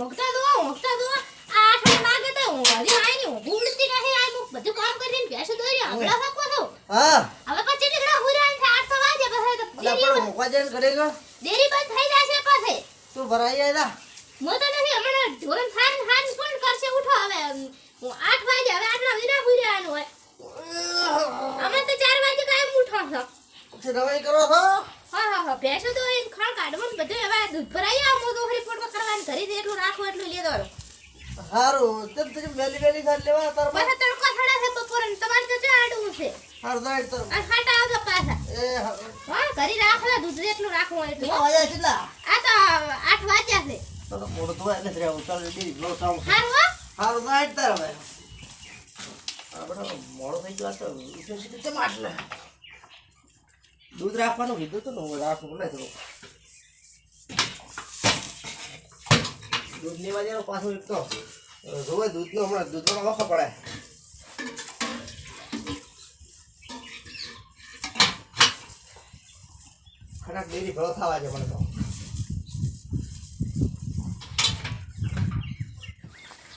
ઊંઘતા દો મોકતા દો આ આઠ માગે તો હું હજી આઈ ને ઉડતી નહીં આ મુક બધું કામ કરીને ભેંસો દોરી હમણાં ફાકો છો. હા. હવે પછી નીકળા હુરાન છે આઠ વાગે પછી તો ડેરી પણ મોકવા ઘરે ગયો? ડેરી બંધ થઈ જશે પાસે તું ભરાઈ આવ્યા મો તો નથી હમણાં ઢોરણ ખાન ખાન કોણ કરશે? ઉઠો હવે. હું આઠ વાગે હવે આટલા વિના હુરાનું હોય. અમે તો ચાર વાગે કાયમ ઉઠો છો. રવાઈ કરો છો? હા હા હા ભેંસો તો એ ખણ કાઢવાનું બધું હવે દૂધ ભરાઈ આવ હું તો હરી કરવાનું ઘરે જ એટલું રાખું એટલું લે દોરો. તેમ તું લેવા તાર તડકો છે બપોરે તમારે તો છે. સારું દાડ તાર આ ખાટા આવતો પાછા. એ હા ઘરે રાખલા દૂધ જેટલું રાખવું એટલું. વાગ્યા કેટલા? આ તો આઠ વાગ્યા છે. તો તો મોડું ધોવાય એટલે રહેવું. ચાલ ડી લો ચાલ હારું હો. દાડ તાર હવે. આ બધો મોડો થઈ ગયો તો દૂધ રાખવાનું કીધું તો ને હું રાખું બોલે થોડું દૂધ લેવા પાછું એક તો. જોવે દૂધનો હમણાં દૂધનો વખો પડે. ખરાક ડેરી ભરો થવા છે મને તો.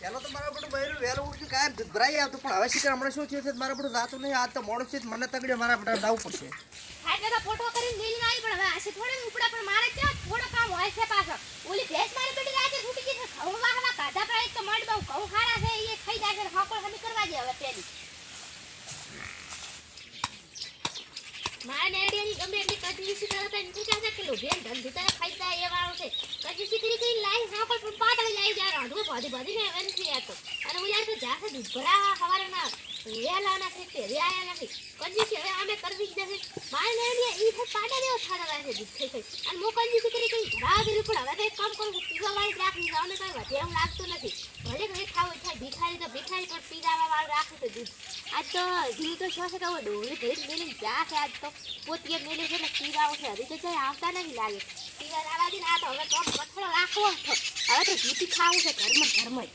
પેલો તો મારા બધું બહેરું વહેલું ઉઠ્યું દૂધ ભરાઈ આવતું, પણ હવે શીખર હમણાં શું થયું છે, મારા બધું રાતું નહીં આજ તો મોડું મને તગડે મારા બધા દાવું પડશે. ખાટલે તો ફોટો કરીને પણ હવે આશે થોડે ઉપડા, પણ મારે ક્યાં થોડો કામ હોય છે પાછો? ઓલી ભેંસ મારી બેટી રાતે છૂટી ગઈ ઘઉં વાહવા કાઢા પર તો મડ બહુ, ઘઉં ખારા છે, એ ખાઈ જાય છે હાકોળ હમી કરવા દે હવે પેલી. મારે નેડિયાની ગમે એટલી કજરી શીખરા હતા ને પૂછા છે કે લો બેન ધન ભીતર ખાઈ જાય એ વાળો છે કજરી શીખરી કઈ લાઈ હાકોળ પણ પાતળી લાઈ જાય રાંધવું ભાધી ભાધી ને એમ થઈ જતો અને ઉલાર તો જાશે દૂધ ભરા હવારે ના વેલા ના થઈ તે નથી. કજરી છે હવે અમે કરવી જ મારે નેડિયા ઈ છે પાડા દેવો થાડા દૂધ થઈ થઈ. અને મો કજરી શીખરી કઈ ભરા દેલું પણ હવે તો એક કામ કરું પીવા વાળી રાખી જાવ ને કઈ લાગતું નથી. ભલે ઘરે ખાવું છે ભિખારી તો ભિખારી, પણ પીવા વાળું રાખું છે દૂધ. આજ તો જીવ તો છે કે હવે ડોળી ભેજ મેલી જા છે આજ તો. પોતીએ મેલી છે એટલે પીવા છે. હજી તો જાય આવતા નથી લાગે. પીવા લાવા દે ને આ તો હવે તો પથ્થર રાખવો હતો. હવે તો જીતી ખાવું છે, ઘરમાં ઘરમાં.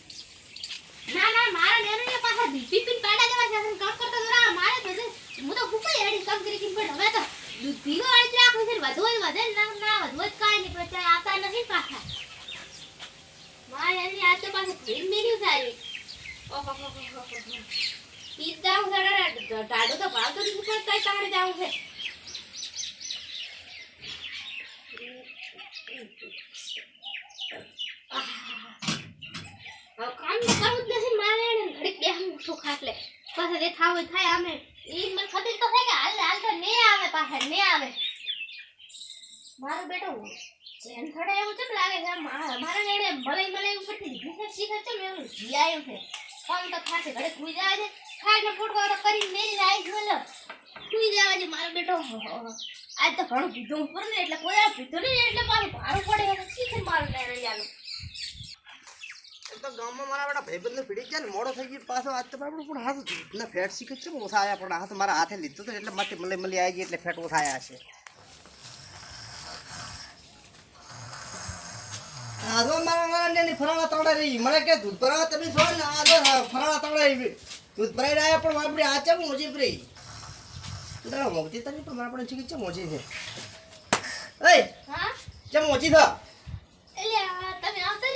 જ ના ના, મારા નેનો પાછા દીપી પીન પાડા દેવા છે કામ કરતો દોરા મારે બધે હું તો ફૂકઈ એડી કામ કરી પણ હવે તો દૂધ પીવા વાળી જ રાખું છે વધુ જ વધે ના ના, વધુ જ કાંઈ નહીં પછી આવતા નથી પાછા. મારે એની આ તો પાછું ભીડ મેલ્યું સારી ઓહો હો હો તો ભાવતો નથી પણ કઈ તારે જાવું છે. હવે કામ તો કરવું જ નથી મારે એને ઘડીક બે ખાટલે પાછા જે થાવું થાય અમે ઈ મને ખબર તો છે કે હાલ હાલ તો ને આવે, પાછા ને આવે. મારો બેટો જેન થડે એવું છે લાગે મા- મારા નેડે મલાઈ મલાઈ ઉપરથી ભીખર શીખર છે એવું જીયાયું છે. કામ તો ખાશે, ઘરે કુઈ જાય છે ખાઈને ફોટો તો કરીને મેરી આવી છે બોલો જાય છે મારો બેટો. આજ તો ઘણું પીધું ઉપર ને, એટલે કોઈ પીધું નહીં, એટલે મારું ભાડું પડે શીખે મારું નેડે એમ તો ગામમાં મારા બેટા ભાઈબંધને પીડી ગયા ને મોડો થઈ ગયો પાછો આજ તો આપણે પણ હાથ ને ફેટ શીખે છે ઓછા આવ્યા પણ હાથ મારા હાથે લીધું એટલે માથે મલે મળી આવી ગઈ એટલે ફેટ ઓછા આવ્યા છે. આ મારા મારા ને તવડા રહી. મને કે દૂધ ભરાવા તમે છો ને? આ જો તવડા રહી. દૂધ ભરાઈ રહ્યા પણ આપણી આ ચમ મોજી રહી? મોજી તને પણ મારા પણ શીખી મોજી છે? એય હા ચમ મોજી થા? એટલે તમે આવતા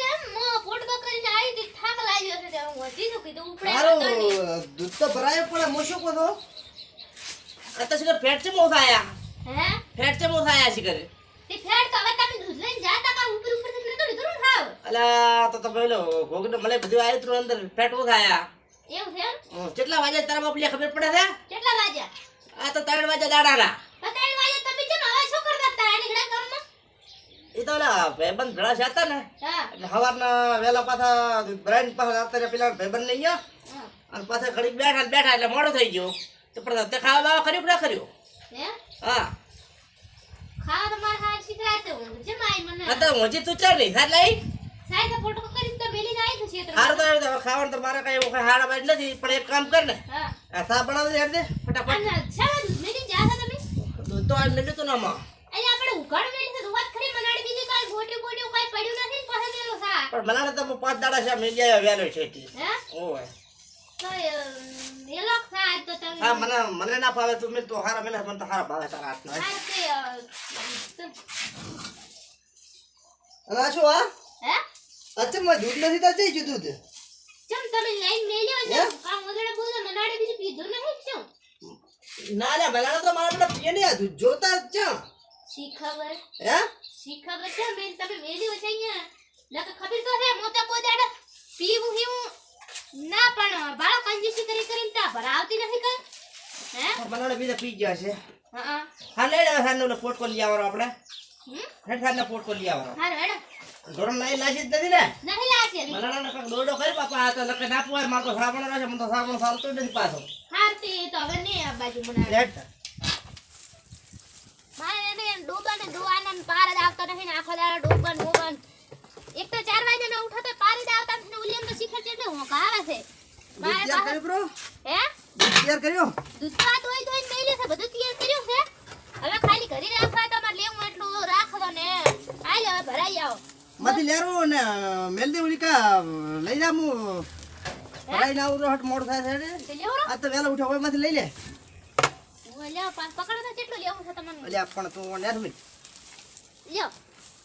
ફોટો કરીને આવી હતી થાક લાગ્યો છે હું હજી શું કીધું? ઉપડે નહીં. દૂધ તો ભરાય પણ હું શું કહું? આ તો શીખર ફેટ મોસા આયા? હે? ફેટ છે મોસા આયા તે ફેર તો હવે તમે દૂધ લઈને જાતા કા ઉપર ઉપરથી નતો લીધું ખાવ અલા તો તો પેલો ઘોઘને મને બધું આવ્યું તું અંદર. ફેટ ઓછા આયા. એવું છે કેટલા વાગ્યા તારા બાપલી ખબર પડે છે? કેટલા વાગ્યા? આ તો ત્રણ વાગે દાડાના બતાવી વાગે તમે કેમ હવે શું કરતા હતા આ નીકળ્યા કામમાં એ તો ઓલા ભાઈબંધ ભેળા છે હતા ને. એટલે સવારના વહેલા પાછા બ્રાઇન પાછા અત્યારે પેલા ભાઈબંધ લઈ ગયા. અને પાછા ઘડીક બેઠા બેઠા એટલે મોડું થઈ ગયું. તો પણ તે ખાવા દાવા કર્યું ના કર્યું? હા? ખાવા તો મારા હાથ મને. ચાલ નહીં સાત લઈ. સાહેબ ફોટો કરીને તો બેલી જાય છે ક્ષેત્ર તો. હવે ખાવાનું તો મારે કઈ કઈ હાડા બાજ નથી પણ એક કામ કર ને. હા. સા બનાવી દે દે ફટાફટ. તમે. દૂધ તો આ મેલ્યું તું ને આપણે ઉઘાડ મેલી છે વાત ખરી મનાડી બીજી કાંઈ ગોટી બોટી કાંઈ પડ્યું નથી ને પાસે મેલો સા પણ મને તો પાંચ દાડા છે મેં ગયા વેલો છે. ઓય હા મને મને ના ફાવે તું મેં તો હારા મેલે મને તો હારા ભાવે તારા હાથના. અને આ શું આ? હે? અચ્છા મેં દૂધ નથી તો જઈ ગયું દૂધ? ચમ તમે લાઈન મેલ્યો છે કામ વગેરે બોલો મનાડે બીજું પીધું નહીં છું ના ના ભલાણા તો મારા પેલા પીએ નહીં આધું જોતા જ છે શી ખબર? હે? શી ખબર છે? મેં તમે મેલ્યો છે અહીંયા? નકર ખબર તો છે મોટા કોદાડા પીવું હીવું ના પણ બાળો કંજૂસી કરી કરીને તા ભરાવતી નથી કઈ. હે? ભલાણા બીજા પી ગયા છે. હા હા. લઈ લે સાને પોટકો લઈ આવવાનો આપણે. હમ? હેઠ સાને પોટકો લઈ આવવાનો. હા હેડો. ધોરણ લાઈ લાશી જ નથી ને? નહીં લાગે હજી. ભલાણા દોડો કરી પાપા આ તો નકે ના પુવાર માર તો સાબણ રહે મને તો સાબણ સાલતો નથી પાછો. હારતી તો હવે નહીં આ બાજુ મનાડે હેઠ મારે એને ડૂબા ને દુવાના પાર જ આવતો નથી ને આખો દાડો ડોબન ડૂબન. એક તો ચાર વાગે ને ઉઠો તો પારી દે આવતા ને ઉલિયમ તો શિખર ચેટલે હોંક આવે છે? મારે તૈયાર કર્યો બ્રો? હે? તૈયાર કર્યો? દૂધ તો આ ધોઈ ધોઈને મેલ્યું છે બધું તૈયાર કર્યું છે? હવે ખાલી ઘરે રાખવા તો મારે લેવું એટલું રાખો ને. હાલ હવે ભરાઈ આવો. માંથી લેરો ને મેલ દે કા લઈ જા હું? ભરાઈ ના ઉરો હટ મોડ થાય છે આ તો વેલા ઉઠો હવે માંથી લઈ લે. હું લ્યો પાસ પકડો તો કેટલું લેવું છે તમને? અલ્યા પણ તું નેર મિલ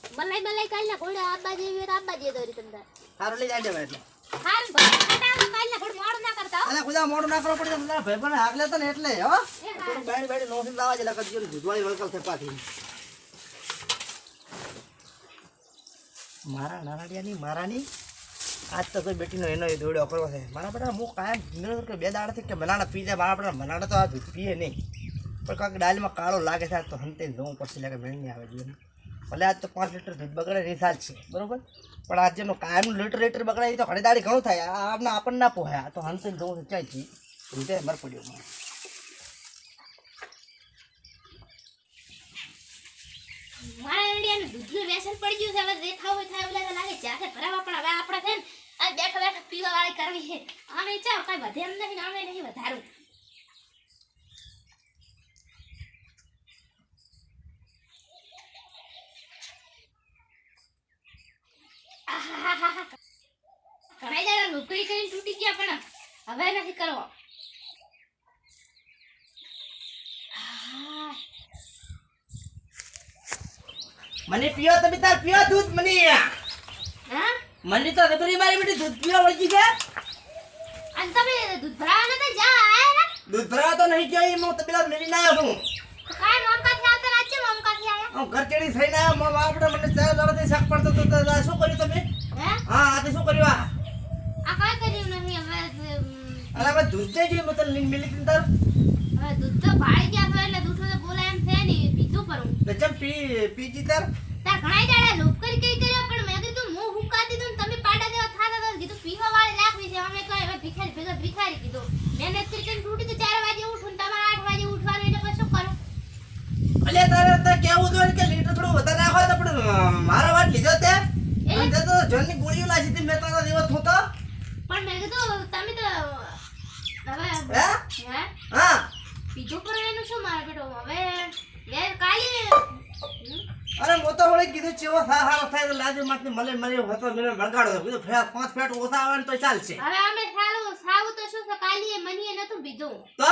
લ્યો મલાઈ કાલ ના ઘોડે આબા જેવી આબા જેવી દોરી તમને સારું લઈ જાય એટલે હારું ભલે ખાટા કાલના ઘોડ મોડું ના કરતા હો. ખુદા મોડું ના કરવું પડે તારા ભાઈ પણ હાક લેતા ને એટલે હો થોડું બેડી બેડી નોસી લાવા જેલા કરજો ને દૂધવાળી વળકલ છે પાછી મારા નાનાડિયાની મારાની આજ તો કોઈ બેટીનો એનો એ દોડ્યો કરવો છે મારા બેટા હું કાયમ નિર્ણય કે બે દાડાથી કે મલાણા પી જાય મારા બેટા મલાણા તો આ પીએ નહીં પણ કાંઈકમાં કાળો લાગે છે તો હંતે જવું પડશે કે મેળ નહીં આવે જોઈએ ભલે આજ તો પાંચ લીટર દૂધ બગડે એ સાલ છે, બરોબર? પણ આજે નો કાયમનું લીટર લીટર બગડે તો ખરીદારી ઘણું થાય. આ આપને આપણને ના પોહાય આ તો હંતે જોવું છે રીતે મર પડ્યો મારે ઇન્ડિયાનું દૂધનું વ્યસન પડી ગયું છે, હવે જે થાય એવું લાગે જાતે ભરાવા પણ હવે આપણે છે ને બેઠા બેઠા પીવા વાળી કરવી છે. આમે ચાલ કઈ વધે એમ નહીં ને આમે નહીં વધારું આહાહાહા. ઘણા દાડા નોકરી કરીને તૂટી ગયા પણ હવે નથી કરવો. મને પીઓ તમે તાર પીઓ દૂધ મને હા? મને તો રબરી મારી બેટી દૂધ પીવા વળગી છે. અને તમે દૂધ ભરાવા નતા જા આયા ને દૂધ ભરાવા તો નહીં ગયો હું તો પેલા મેળીને આવ્યો છું. કાંઈ નોમકાથી આવતા ના છે? નોમકાથી આયા હું ઘર ચડી થઈને આવ્યો મારા આપણે મને ચાર દાડાથી શાક પડતો તો શું કર્યું તમે? હે હા આ તે શું કર્યું આ આ કાંઈ કર્યું નહીં હવે ઉમ, અરે હવે દૂધ જઈ ગયું મતલબ લીન મેલી તીન ને તાર? હવે દૂધ તો ભાળી ગયા તો એટલે દૂધ તો બોલે એમ છે નહીં પીધું પરું તો ચમ પી પીજી તાર. તા ઘણા દાડા લોપ કરી કઈ કર્યો પણ મેં કીધું હું હુંકાતી દીધું ને તમે પાડા દેવા થાતા હતા કીધું પીવા વાળી રાખવી છે અમે કઈ હવે ભિખારી ભેગા ભિખારી કીધું મહેનત કરી કરીને તૂટી તો ચાર વાગે ઉઠું ને તમારે આઠ વાગે ઉઠવાનું એટલે પછી શું કરું અલે તારે તો કેવું જોઈએ કે લીટર થોડું વધારે નાખો તો પણ મારો વાત લીધો તે અને તે તો જણની ગોળીઓ લાગી હતી મેં તારા દિવસ થતો પણ મેં કીધું તમે તો હવે હે હે હા પર એનું શું મારે બેટો હવે લે કાલે. અરે મોતો વળે કીધું ચેવો હા હા થાય તો લાજુ માંથી મલે મળે હતો મને બગાડો કીધું ફેર પાંચ ફેટ ઓછા આવે તો ચાલશે. હવે અમે સારું સાવું તો શું કાલીએ મનીએ નતું પીધું. તો?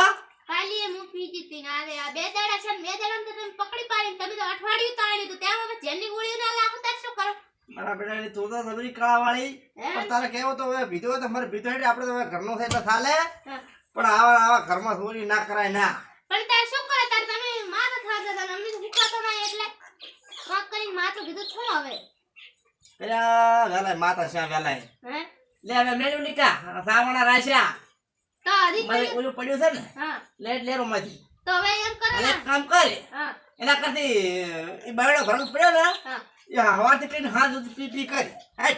કાલીએ હું પીજી તી ને આ બે દાડા છે બે દાડા તો તમે પકડી પાડીને તમે તો અઠવાડિયું તાણી તો ત્યાં હવે જેની ગોળીઓ ના લાગો તાર શું કરો? મારા બેટાની તું તો સબરી કાળા વાળી તારે કેવો તો હવે બીજો હોય તો મારે બીજો એટલે આપણે તો ઘરનો છે એટલે હા. પણ આવા આવા ઘરમાં ચોરી ના કરાય ના. પણ તાર શું કરે? તાર તમે માથા થાતા હતા ને અમને તો ના એટલે વાક કરીને માથું કીધું છો હવે. પેલા વેલાય માતા શ્યા વેલાય? હે? લે હવે મેનુ લીકા સાવણા રાશ્યા તો મારે ઓલું પડ્યું છે ને? હા. લેટ લેરો માંથી તો હવે એમ કરો ને. કામ કરે. હા. એના કરતી એ બાયડો ઘરમાં પડ્યો ને હા. એ હવાથી કઈને હાથ સુધી પી પી કરી. હેટ